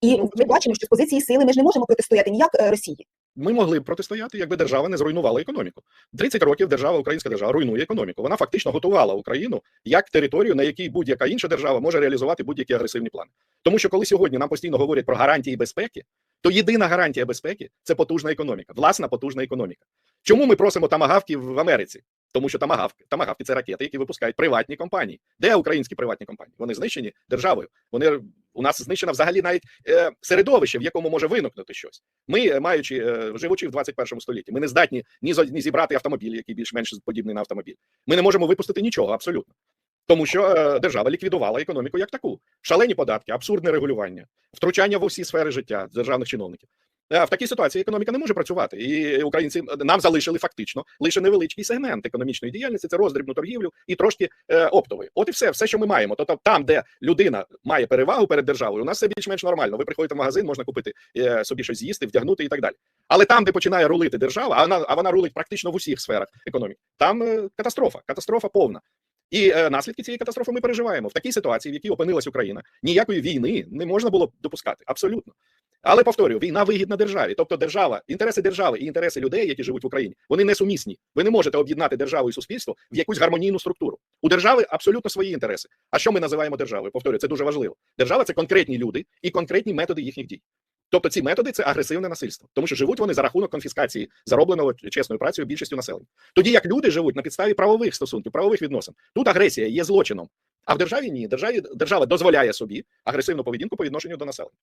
І Ну, ми бачимо, що з позиції сили ми ж не можемо протистояти ніяк е, Росії. Ми могли б протистояти, якби держава не зруйнувала економіку. 30 років держава, українська держава, руйнує економіку. Вона фактично готувала Україну як територію, на якій будь-яка інша держава може реалізувати будь-які агресивні плани. Тому що коли сьогодні нам постійно говорять про гарантії безпеки, то єдина гарантія безпеки це потужна економіка, власна потужна економіка. Чому ми просимо тамагавки в Америці? Тому що тамагавки, тамагавки це ракети, які випускають приватні компанії. Де українські приватні компанії? Вони знищені державою. Вони у нас знищено взагалі навіть е, середовище, в якому може виникнути щось. Ми, е, маючи е, живучи в 21 столітті, ми не здатні ні, ні зібрати автомобіль, який більш-менш подібний на автомобіль. Ми не можемо випустити нічого абсолютно. Тому що е, держава ліквідувала економіку як таку: шалені податки, абсурдне регулювання, втручання в усі сфери життя державних чиновників. Е, В такій ситуації економіка не може працювати, і українці е, нам залишили фактично лише невеличкий сегмент економічної діяльності. Це роздрібну торгівлю і трошки е, оптової. От і все, все, що ми маємо. Тобто там, де людина має перевагу перед державою, у нас все більш-менш нормально. Ви приходите в магазин, можна купити собі щось з'їсти, вдягнути і так далі. Але там, де починає рулити держава, а вона, а вона рулить практично в усіх сферах економіки, там катастрофа, катастрофа повна. І наслідки цієї катастрофи ми переживаємо в такій ситуації, в якій опинилась Україна. Ніякої війни не можна було допускати. Абсолютно. Але повторюю, війна вигідна державі. Тобто, держава, інтереси держави і інтереси людей, які живуть в Україні, вони несумісні. Ви не можете об'єднати державу і суспільство в якусь гармонійну структуру. У держави абсолютно свої інтереси. А що ми називаємо державою? Повторюю, це дуже важливо. Держава це конкретні люди і конкретні методи їхніх дій. Тобто ці методи це агресивне насильство, тому що живуть вони за рахунок конфіскації заробленого чесною працею більшістю населення. Тоді як люди живуть на підставі правових стосунків, правових відносин. Тут агресія є злочином. А в державі ні. Державі держава дозволяє собі агресивну поведінку по відношенню до населення.